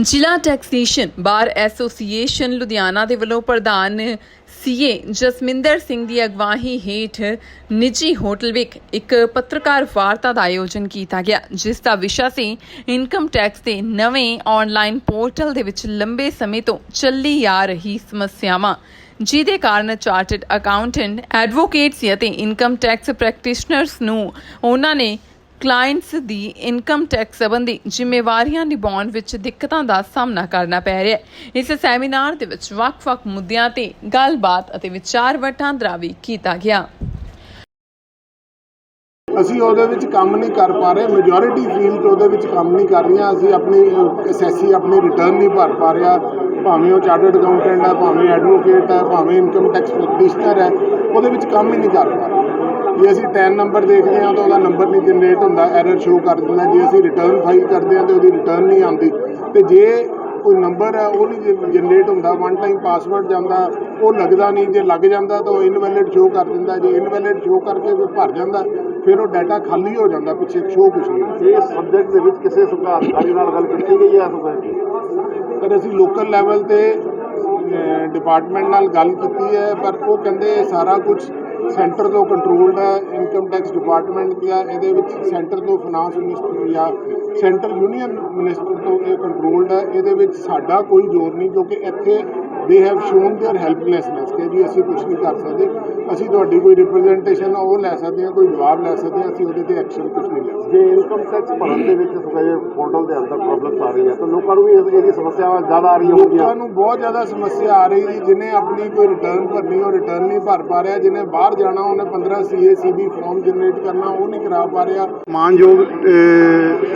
ਜ਼ਿਲ੍ਹਾ taxation bar association Ludhiana ਦੇ ਵੱਲੋਂ ਪ੍ਰਧਾਨ ਸੀਏ ਜਸਮਿੰਦਰ ਸਿੰਘ ਦੀ ਅਗਵਾਹੀ ਹੇਠ ਨਿੱਜੀ ਹੋਟਲ ਵਿੱਚ ਇੱਕ ਪੱਤਰਕਾਰ ਵਾਰਤਾ ਦਾ ਆਯੋਜਨ ਕੀਤਾ ਗਿਆ, ਜਿਸ ਦਾ ਵਿਸ਼ਾ ਸੀ ਇਨਕਮ ਟੈਕਸ ਦੇ ਨਵੇਂ ਆਨਲਾਈਨ ਪੋਰਟਲ ਦੇ ਵਿੱਚ ਲੰਬੇ ਸਮੇਂ ਤੋਂ ਚੱਲੀ ਆ ਰਹੀ ਸਮੱਸਿਆਵਾਂ, ਜਿਹਦੇ ਕਾਰਨ ਚਾਰਟਰਡ ਅਕਾਊਂਟੈਂਟ ਐਡਵੋਕੇਟਸ ਅਤੇ ਇਨਕਮ ਟੈਕਸ ਪ੍ਰੈਕਟੀਸ਼ਨਰਸ ਨੂੰ ਉਹਨਾਂ ਨੇ ਕਲਾਇੰਟਸ ਦੀ ਇਨਕਮ ਟੈਕਸ ਸੰਬੰਧੀ ਜ਼ਿੰਮੇਵਾਰੀਆਂ ਨਿਭਾਉਣ ਵਿੱਚ ਦਿੱਕਤਾਂ ਦਾ ਸਾਹਮਣਾ ਕਰਨਾ ਪੈ ਰਿਹਾ ਹੈ। ਇਸ ਸੈਮੀਨਾਰ ਦੇ ਵਿੱਚ ਵੱਖ-ਵੱਖ ਮੁੱਦਿਆਂ ਤੇ ਗੱਲਬਾਤ ਅਤੇ ਵਿਚਾਰ ਵਟਾਂਦਰਾ ਵੀ ਕੀਤਾ ਗਿਆ। ਅਸੀਂ ਉਹਦੇ ਵਿੱਚ ਕੰਮ ਨਹੀਂ ਕਰ ਪਾ ਰਹੇ। ਮੈਜੋਰਿਟੀ ਫੀਲਡ ਉਹਦੇ ਵਿੱਚ ਕੰਮ ਨਹੀਂ ਕਰ ਰਹੀਆਂ। ਅਸੀਂ ਆਪਣੀ ਐਸਐਸਸੀ ਆਪਣੀ ਰਿਟਰਨ ਨਹੀਂ ਭਰ ਪਾ ਰਿਹਾ। ਭਾਵੇਂ ਉਹ ਚਾਰਟਰਡ ਅਕਾਊਂਟੈਂਟ ਹੈ, ਭਾਵੇਂ ਐਡਵੋਕੇਟ ਹੈ, ਭਾਵੇਂ ਇਨਕਮ ਟੈਕਸ ਪ੍ਰੈਕਟੀਸ਼ਨਰ ਹੈ, ਉਹਦੇ ਵਿੱਚ ਕੰਮ ਹੀ ਨਹੀਂ ਕਰ ਪਾ ਰਹੇ। ਜੇ ਅਸੀਂ 10 ਨੰਬਰ ਦੇਖਦੇ ਹਾਂ ਤਾਂ ਉਹਦਾ ਨੰਬਰ ਨਹੀਂ ਜਨਰੇਟ ਹੁੰਦਾ ਐਰਰ ਸ਼ੋ ਕਰ ਦਿੰਦਾ ਜੇ ਅਸੀਂ ਰਿਟਰਨ ਫਾਈਲ ਕਰਦੇ ਹਾਂ ਤੇ ਉਹਦੀ ਰਿਟਰਨ ਨਹੀਂ ਆਉਂਦੀ। ਤੇ ਜੇ ਕੋਈ ਨੰਬਰ ਹੈ ਉਹ ਨਹੀਂ ਜਨਰੇਟ ਹੁੰਦਾ ਵਨ ਟਾਈਮ ਪਾਸਵਰਡ ਜਾਂਦਾ ਉਹ ਲੱਗਦਾ ਨਹੀਂ। ਜੇ ਲੱਗ ਜਾਂਦਾ ਤਾਂ ਉਹ ਇਨਵੈਲਿਡ ਸ਼ੋ ਕਰ ਦਿੰਦਾ ਜੇ ਇਨਵੈਲਿਡ ਸ਼ੋ ਕਰਕੇ ਕੋਈ ਭਰ ਜਾਂਦਾ ਫਿਰ ਉਹ ਡਾਟਾ ਖਾਲੀ ਹੋ ਜਾਂਦਾ ਪਿੱਛੇ ਸ਼ੋ ਕੁਛ ਨਹੀਂ। ਇਸ ਸਬਜੈਕਟ ਦੇ ਵਿੱਚ ਕਿਸੇ ਸੁਭਾਅ ਨਾਲ ਗੱਲ ਕੀਤੀ ਗਈ ਹੈ ਸੁਭਾਅ ਪਰ ਅਸੀਂ ਲੋਕਲ ਲੈਵਲ ਤੇ ਡਿਪਾਰਟਮੈਂਟ ਨਾਲ ਗੱਲ ਕੀਤੀ ਹੈ ਪਰ ਉਹ ਕਹਿੰਦੇ ਸਾਰਾ ਕੁਝ ਸੈਂਟਰ ਤੋਂ ਕੰਟਰੋਲਡ ਹੈ ਇਨਕਮ ਟੈਕਸ ਡਿਪਾਰਟਮੈਂਟ ਜਾਂ ਇਹਦੇ ਵਿੱਚ ਸੈਂਟਰ ਤੋਂ ਫਾਈਨਾਂਸ ਮਿਨਿਸਟਰ ਜਾਂ ਸੈਂਟਰਲ ਯੂਨੀਅਨ ਮਿਨਿਸਟਰ ਤੋਂ ਇਹ ਕੰਟਰੋਲਡ ਹੈ ਇਹਦੇ ਵਿੱਚ ਸਾਡਾ ਕੋਈ ਜ਼ੋਰ ਨਹੀਂ ਕਿਉਂਕਿ ਇੱਥੇ ਦੇ ਹੈਵ ਸ਼ੋਨ देयर ਹੈਲਪਲੈਸਨੈਸ ਕਿ ਜੀ ਅਸੀਂ ਕੁਝ ਨਹੀਂ ਕਰ ਸਕਦੇ। ਅਸੀਂ ਤੁਹਾਡੀ ਕੋਈ ਰਿਪਰੈਜ਼ੈਂਟੇਸ਼ਨ ਉਹ ਲੈ ਸਕਦੇ ਹਾਂ ਕੋਈ ਜਵਾਬ ਲੈ ਸਕਦੇ ਹਾਂ ਅਸੀਂ ਉਹਦੇ ਤੇ ਐਕਸ਼ਨ ਕੁਝ ਨਹੀਂ ਲੈ ਸਕਦੇ। ਜੇ ਇਨਕਮ ਟੈਕਸ ਭਰਨ ਦੇ ਵਿੱਚ ਸੁਭਾਅ ਪੋਰਟਲ ਦੇ ਅੰਦਰ ਪ੍ਰੋਬਲਮਸ ਆ ਰਹੀ ਹੈ ਤਾਂ ਲੋਕਾਂ ਨੂੰ ਵੀ ਇਹਦੀ ਸਮੱਸਿਆਵਾਂ ਜ਼ਿਆਦਾ ਆ ਰਹੀਆਂ ਹੋਣਗੀਆਂ। ਲੋਕਾਂ ਨੂੰ ਬਹੁਤ ਜ਼ਿਆਦਾ ਸਮੱਸਿਆ ਆ ਰਹੀ ਜੀ ਜਿਹਨੇ ਆਪਣੀ ਕੋਈ ਰਿਟਰਨ ਭਰਨੀ ਉਹ ਰਿਟਰਨ ਨਹੀਂ ਭਰ ਪਾ ਰਿਹਾ। ਜਿਹਨੇ ਬਾਹਰ ਜਾਣਾ ਉਹਨੇ 15 ਸੀਏਸੀਬੀ ਫਾਰਮ ਜਨਰੇਟ ਕਰਨਾ ਉਹ ਨਹੀਂ ਕਰਾ ਪਾ ਰਿਹਾ। ਮਾਨਯੋਗ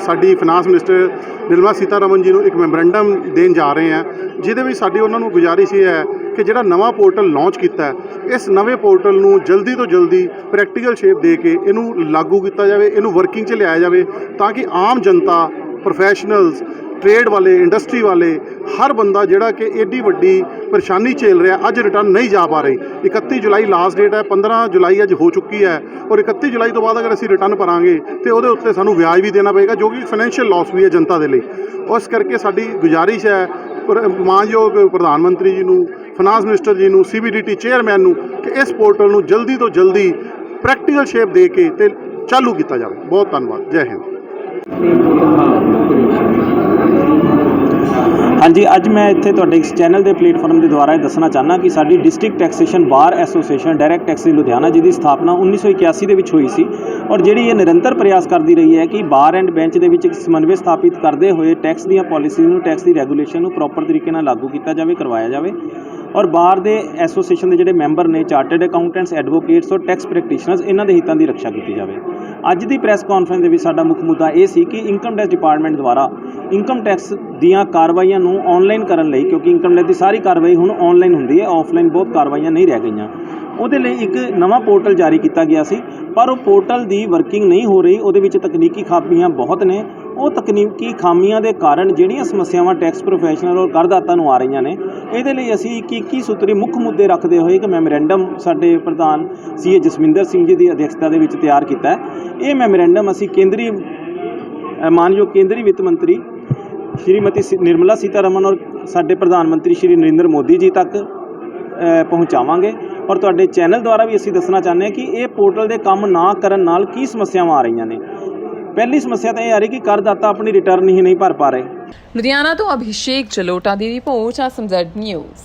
ਸਾਡੀ ਫਾਈਨਾਂਸ ਮਿਨਿਸਟਰ ਨਿਰਮਲਾ ਸੀਤਾਰਮਨ ਜੀ ਨੂੰ ਇੱਕ ਮੈਮੋਰੈਂਡਮ ਦੇਣ ਜਾ ਰਹੇ ਹਾਂ। ਜਿਹਦੇ ਵਿੱਚ ਸਾਡੀ ਉਹਨਾਂ ਨੂੰ ਗੁਜ਼ਾਰਿਸ਼ ਇਹ ਹੈ ਕਿ ਜਿਹੜਾ ਨਵਾਂ ਪੋਰਟਲ ਲਾਂਚ ਕੀਤਾ ਇਸ ਨਵੇਂ ਪੋਰਟਲ ਨੂੰ ਜਲਦੀ ਤੋਂ ਜਲਦੀ ਪ੍ਰੈਕਟੀਕਲ ਸ਼ੇਪ ਦੇ ਕੇ ਇਹਨੂੰ ਲਾਗੂ ਕੀਤਾ ਜਾਵੇ, ਇਹਨੂੰ ਵਰਕਿੰਗ 'ਚ ਲਿਆਇਆ ਜਾਵੇ ਤਾਂ ਕਿ ਆਮ ਜਨਤਾ ਪ੍ਰੋਫੈਸ਼ਨਲਸ ਟ੍ਰੇਡ ਵਾਲੇ ਇੰਡਸਟਰੀ ਵਾਲੇ, ਹਰ ਬੰਦਾ ਜਿਹੜਾ ਕਿ ਏਡੀ ਵੱਡੀ ਪਰੇਸ਼ਾਨੀ ਝੇਲ ਰਿਹਾ, ਅੱਜ ਰਿਟਰਨ ਨਹੀਂ ਜਾ ਪਾ ਰਹੇ। 31 ਜੁਲਾਈ ਲਾਸਟ ਡੇਟ ਹੈ 15 ਜੁਲਾਈ ਅੱਜ ਹੋ ਚੁੱਕੀ ਹੈ ਔਰ 31 ਜੁਲਾਈ ਤੋਂ ਬਾਅਦ ਅਗਰ ਅਸੀਂ ਰਿਟਰਨ ਭਰਾਂਗੇ, ਤੇ ਉਹਦੇ ਉੱਤੇ ਸਾਨੂੰ ਵਿਆਜ ਵੀ ਦੇਣਾ ਪਏਗਾ, ਜੋ ਕਿ ਫਾਈਨੈਂਸ਼ੀਅਲ ਲਾਸ ਵੀ ਹੈ ਜਨਤਾ ਦੇ ਲਈ। ਉਸ ਕਰਕੇ ਸਾਡੀ ਗੁਜ਼ਾਰਿਸ਼ ਹੈ, ਪਰ ਮਾਨਯੋਗ ਪ੍ਰਧਾਨ ਮੰਤਰੀ ਜੀ ਨੂੰ ਫਾਈਨਾਂਸ ਮਿਨਿਸਟਰ ਜੀ ਨੂੰ ਸੀਬੀਡੀਟੀ ਚੇਅਰਮੈਨ ਨੂੰ, ਕਿ ਇਸ ਪੋਰਟਲ ਨੂੰ ਜਲਦੀ ਤੋਂ ਜਲਦੀ ਪ੍ਰੈਕਟੀਕਲ ਸ਼ੇਪ ਦੇ ਕੇ ਤੇ ਚਾਲੂ ਕੀਤਾ ਜਾਵੇ। ਬਹੁਤ ਧੰਨਵਾਦ। ਜੈ ਹਿੰਦ। ਹਾਂਜੀ, ਅੱਜ ਮੈਂ ਇੱਥੇ ਤੁਹਾਡੇ ਇਸ ਚੈਨਲ ਦੇ ਪਲੇਟਫਾਰਮ ਦੇ ਦੁਆਰਾ ਇਹ ਦੱਸਣਾ ਚਾਹਨਾ ਕਿ ਸਾਡੀ district taxation bar association, direct taxes Ludhiana ਜਿਹਦੀ ਸਥਾਪਨਾ 1981 ਦੇ ਵਿੱਚ ਹੋਈ ਸੀ ਔਰ ਜਿਹੜੀ ਇਹ ਨਿਰੰਤਰ ਪ੍ਰਯਾਸ ਕਰਦੀ ਰਹੀ ਹੈ ਕਿ ਬਾਰ ਐਂਡ ਬੈਂਚ ਦੇ ਵਿੱਚ ਇੱਕ ਸਮਨਵਯ ਸਥਾਪਿਤ ਕਰਦੇ ਹੋਏ ਟੈਕਸ ਦੀਆਂ ਪਾਲਿਸੀਜ਼ ਨੂੰ, ਟੈਕਸ ਦੀ ਰੈਗੂਲੇਸ਼ਨ ਨੂੰ ਪ੍ਰੋਪਰ ਤਰੀਕੇ ਨਾਲ ਲਾਗੂ ਕੀਤਾ ਜਾਵੇ, ਕਰਵਾਇਆ ਜਾਵੇ ਔਰ ਬਾਰ ਦੇ ਐਸੋਸੀਏਸ਼ਨ ਦੇ ਜਿਹੜੇ ਮੈਂਬਰ ਨੇ, ਚਾਰਟਰਡ ਅਕਾਊਂਟੈਂਟਸ, ਐਡਵੋਕੇਟਸ ਔਰ ਟੈਕਸ ਪ੍ਰੈਕਟੀਸ਼ਨਰਸ, ਇਹਨਾਂ ਦੇ ਹਿੱਤਾਂ ਦੀ ਰੱਖਿਆ ਕੀਤੀ ਜਾਵੇ। ਅੱਜ ਦੀ ਪ੍ਰੈਸ ਕਾਨਫਰੰਸ ਦੇ ਵਿੱਚ ਸਾਡਾ ਮੁੱਖ ਮੁੱਦਾ ਇਹ ਸੀ ਕਿ ਇਨਕਮ ਟੈਕਸ ਡਿਪਾਰਟਮੈਂਟ ਦੁਆਰਾ ਇਨਕਮ ਟੈਕਸ ਦੀਆਂ ਕਾਰਵਾਈਆਂ ਨੂੰ ਆਨਲਾਈਨ ਕਰਨ ਲਈ, ਕਿਉਂਕਿ ਇਨਕਮ ਟੈਕਸ ਦੀ ਸਾਰੀ ਕਾਰਵਾਈ ਹੁਣ ਆਨਲਾਈਨ ਹੁੰਦੀ ਹੈ ਆਫਲਾਈਨ ਬਹੁਤ ਕਾਰਵਾਈਆਂ ਨਹੀਂ ਰਹਿ ਗਈਆਂ। ਉਹਦੇ ਲਈ ਇੱਕ ਨਵਾਂ ਪੋਰਟਲ ਜਾਰੀ ਕੀਤਾ ਗਿਆ ਸੀ, ਪਰ ਉਹ ਪੋਰਟਲ ਦੀ ਵਰਕਿੰਗ ਨਹੀਂ ਹੋ ਰਹੀ, ਉਹਦੇ ਵਿੱਚ ਤਕਨੀਕੀ ਖਾਮੀਆਂ ਬਹੁਤ ਨੇ। ਉਹ ਤਕਨੀਕੀ ਖਾਮੀਆਂ ਦੇ ਕਾਰਨ ਜਿਹੜੀਆਂ ਸਮੱਸਿਆਵਾਂ ਟੈਕਸ ਪ੍ਰੋਫੈਸ਼ਨਲ ਔਰ ਕਰਦਾਤਾ ਨੂੰ ਆ ਰਹੀਆਂ ਨੇ, ਇਹਦੇ ਲਈ ਅਸੀਂ ਇੱਕ 21 ਸੂਤਰੀ ਮੁੱਖ ਮੁੱਦੇ ਰੱਖਦੇ ਹੋਏ ਇੱਕ ਮੈਮੋਰੈਂਡਮ ਸਾਡੇ ਪ੍ਰਧਾਨ ਸੀਏ ਜਸਵਿੰਦਰ ਸਿੰਘ ਜੀ ਦੀ ਅਧਿਕਸ਼ਤਾ ਦੇ ਵਿੱਚ ਤਿਆਰ ਕੀਤਾ ਹੈ। ਇਹ ਮੈਮੋਰੈਂਡਮ ਅਸੀਂ ਕੇਂਦਰੀ ਮਾਨਯੋਗ ਕੇਂਦਰੀ ਵਿੱਤ ਮੰਤਰੀ ਸ਼੍ਰੀਮਤੀ ਸੀ- ਨਿਰਮਲਾ ਸੀਤਾਰਮਨ ਔਰ ਸਾਡੇ ਪ੍ਰਧਾਨ ਮੰਤਰੀ ਸ਼੍ਰੀ ਨਰਿੰਦਰ ਮੋਦੀ ਜੀ ਤੱਕ ਪਹੁੰਚਾਵਾਂਗੇ। ਔਰ ਤੁਹਾਡੇ ਚੈਨਲ ਦੁਆਰਾ ਵੀ ਅਸੀਂ ਦੱਸਣਾ ਚਾਹੁੰਦੇ ਹਾਂ ਕਿ ਇਹ ਪੋਰਟਲ ਦੇ ਕੰਮ ਨਾ ਕਰਨ ਨਾਲ ਕੀ ਸਮੱਸਿਆਵਾਂ ਆ ਰਹੀਆਂ ਨੇ। ਪਹਿਲੀ ਸਮੱਸਿਆ ਤਾਂ ਇਹ ਆ ਰਹੀ ਕਿ ਕਰਦਾਤਾ ਆਪਣੀ ਰਿਟਰਨ ਹੀ ਨਹੀਂ ਭਰ ਪਾ ਰਹੇ। ਲੁਧਿਆਣਾ ਤੋਂ ਅਭਿਸ਼ੇਕ ਚਲੋਟਾ ਦੀ report SMZ news.